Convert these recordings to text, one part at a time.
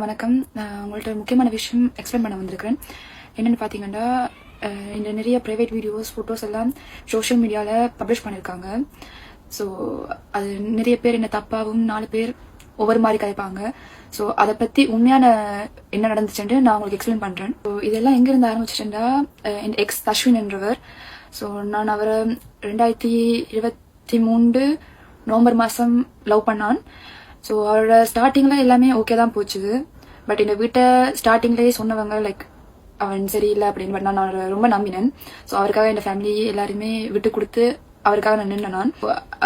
வணக்கம். நான் உங்கள்ட்ட ஒரு முக்கியமான விஷயம் எக்ஸ்பிளைன் பண்ண வந்திருக்கிறேன். என்னென்னு பார்த்தீங்கன்னா இந்த நிறைய ப்ரைவேட் வீடியோஸ் ஃபோட்டோஸ் எல்லாம் சோஷியல் மீடியாவில் பப்ளிஷ் பண்ணியிருக்காங்க ஸோ அது நிறைய பேர் என்ன தப்பாகவும் நாலு பேர் ஒவ்வொரு மாதிரி கதைப்பாங்க. ஸோ அதை பற்றி உண்மையான என்ன நடந்துச்சுன்ட்டு நான் உங்களுக்கு எக்ஸ்பிளைன் பண்ணுறேன் ஸோ இதெல்லாம் எங்கேருந்து ஆரம்பிச்சிட்டேன்டா என் எக்ஸ் அஸ்வின் என்றவர். ஸோ நான் அவரை ரெண்டாயிரத்தி இருபத்தி மூன்று நவம்பர் மாதம் லவ் பண்ணான். ஸோ அவரோட ஸ்டார்டிங்கில் எல்லாமே ஓகே தான் போச்சுது. பட் இந்த வீட்டை ஸ்டார்டிங்லேயே சொன்னவங்க லைக் அவன் சரியில்லை அப்படின்னு பட் நான் அவரை ரொம்ப நம்பினேன். ஸோ அவருக்காக என் ஃபேமிலி எல்லாருமே விட்டு கொடுத்து அவருக்காக நான் நின்று நான்.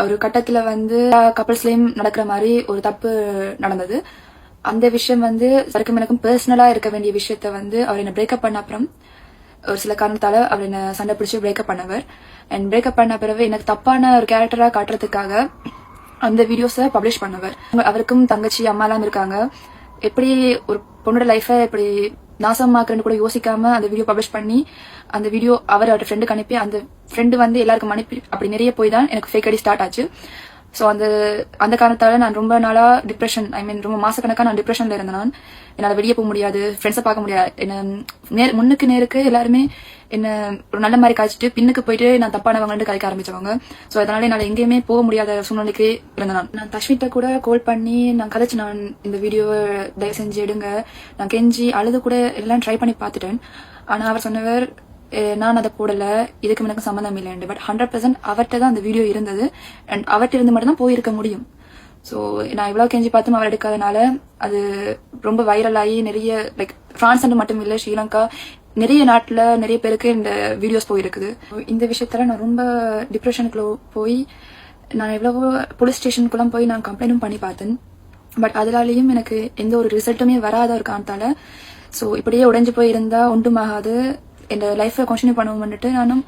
ஒரு கட்டத்தில் வந்து கப்பல்ஸ்லேயும் நடக்கிற மாதிரி ஒரு தப்பு நடந்தது. அந்த விஷயம் வந்து சருக்கும் எனக்கும் பர்சனலாக இருக்க வேண்டிய விஷயத்த வந்து அவர் என்னை பிரேக்கப் பண்ண அப்புறம் ஒரு சில காரணத்தால் அவர் என்ன சண்டை பிடிச்சி பிரேக்கப் பண்ணவர். அண்ட் பிரேக்கப் பண்ண பிறகு எனக்கு தப்பான ஒரு கேரக்டராக காட்டுறதுக்காக அந்த வீடியோஸை பப்ளிஷ் பண்ணவர். அவருக்கும் தங்கச்சி அம்மாலாம் இருக்காங்க. எப்படி ஒரு பொண்ணோட லைஃபை இப்படி நாசமாக்குறேன்னு கூட யோசிக்காம அந்த வீடியோ பப்ளிஷ் பண்ணி அந்த வீடியோ அவர் அவரோட ஃப்ரெண்டுக்கு அனுப்பி அந்த ஃப்ரெண்டு வந்து எல்லாருக்கும் அனுப்பி அப்படி நிறைய போய் தான் எனக்கு ஃபேக் அடி ஸ்டார்ட் ஆச்சு. ஸோ அந்த அந்த காரணத்தால நான் ரொம்ப நாளா டிப்ரெஷன் ஐ மீன் ரொம்ப மாசக்கணக்காக நான் டிப்ரெஷன்ல இருந்தேன் நான். என்னால் வெளியே போக முடியாது ஃப்ரெண்ட்ஸை பார்க்க முடியாது. என்ன நேர் முன்னுக்கு நேருக்கு எல்லாருமே என்ன ஒரு நல்ல மாதிரி காய்ச்சிட்டு பின்னுக்கு போயிட்டு நான் தப்பானவங்கன்னு கதைக்க ஆரம்பிச்சவங்க. ஸோ அதனால என்னால் எங்கேயுமே போக முடியாத சூழ்நிலைக்கு இருந்தேன் நான். நான் தஷ்மிட்ட கூட கால் பண்ணி நான் கதைச்சு நான் இந்த வீடியோவை தயவு செஞ்சு எடுங்க. நான் கெஞ்சி அழுது கூட எல்லாம் ட்ரை பண்ணி பார்த்துட்டேன். ஆனால் அவர் சொன்னவர் நான் அதை போடல இதுக்கு எனக்கு சம்மந்தம் இல்லைண்டு பட் ஹண்ட்ரட் பர்சன்ட் அவர்கிட்ட தான் அந்த வீடியோ இருந்தது. அண்ட் அவர்கிட்ட இருந்து மட்டும் தான் போயிருக்க முடியும். ஸோ நான் இவ்வளோ கெஞ்சி பார்த்தும் அவர் எடுக்காதனால அது ரொம்ப வைரல் ஆகி நிறைய லைக் பிரான்ஸ் மட்டும் இல்லை ஸ்ரீலங்கா நிறைய நாட்டில் நிறைய பேருக்கு இந்த வீடியோஸ் போயிருக்குது. இந்த விஷயத்துல நான் ரொம்ப டிப்ரெஷனுக்குள்ள போய் நான் எவ்வளவோ போலீஸ் ஸ்டேஷனுக்குலாம் போய் நான் கம்ப்ளைண்ட்டும் பண்ணி பார்த்தேன். பட் அதனாலேயும் எனக்கு எந்த ஒரு ரிசல்ட்டுமே வராத ஒரு காரணத்தால் ஸோ இப்படியே உடைஞ்சு போயிருந்தா ஒன்றுமாகாது. என் லைஃப்பை கண்டினியூ பண்ணுவோம்னுட்டு நானும்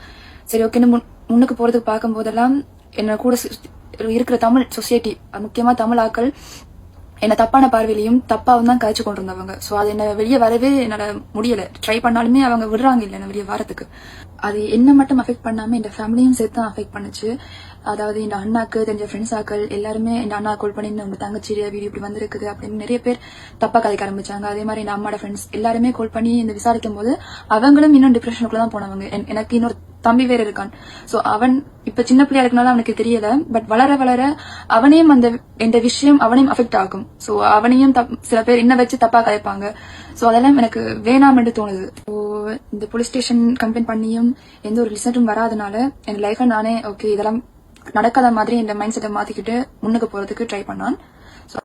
சரி ஓகேன்னு முன் முன்னுக்கு போறதுக்கு பார்க்கும்போதெல்லாம் என்ன கூட இருக்கிற தமிழ் சொசைட்டி முக்கியமா தமிழ் ஆக்கள் என்ன தப்பான பார்வையிலையும் தப்பாவும் தான் காய்ச்சி கொண்டு வந்தவங்க ஸோ அது என்ன வெளியே வரவே என்னால முடியல. ட்ரை பண்ணாலுமே அவங்க விடுறாங்க இல்லை என்ன வெளியே வரத்துக்கு. அது என்ன மட்டும் அஃபெக்ட் பண்ணாம இந்த ஃபேமிலியும் சேர்த்து தான் அஃபெக்ட் பண்ணுச்சு. அதாவது இந்த அண்ணாக்கு தெரிஞ்ச ஃப்ரெண்ட்ஸ் ஆக்கள் எல்லாருமே இந்த அண்ணா கால் பண்ணி உங்க தங்கச்சி வீடியோ இப்படி வந்திருக்குது அப்படின்னு நிறைய பேர் தப்பா கதைக்க ஆரம்பிச்சாங்க. அதே மாதிரி இந்த அம்மாட ஃப்ரெண்ட்ஸ் எல்லாருமே கால் பண்ணி இந்த விசாரிக்கும் போது அவங்களும் இன்னும் டிப்ரெஷனுக்குள்ள தான் போனவங்க. எனக்கு இன்னொரு தம்பி வேற இருக்கான். சோ அவன் இப்ப சின்ன பிள்ளையா இருக்கனால அவனுக்கு தெரியல பட் வளர வளர அவனையும் அந்த இந்த விஷயம் அவனையும் அஃபெக்ட் ஆகும் சோ அவனையும் தப்- சில பேர் இன்ன வச்சு தப்பா கலைப்பாங்க சோ அதெல்லாம் எனக்கு வேணாம் என்று தோணுது. ஸோ இந்த போலீஸ் ஸ்டேஷன் கம்ப்ளைண்ட் பண்ணியும் எந்த ஒரு ரிசல்ட்டும் வராதனால என் லைஃபை நானே ஓகே இதெல்லாம் நடக்காத மாதிரி இந்த மைண்ட் செட்டை மாத்திக்கிட்டு முன்னுக்கு போறதுக்கு ட்ரை பண்ணான்.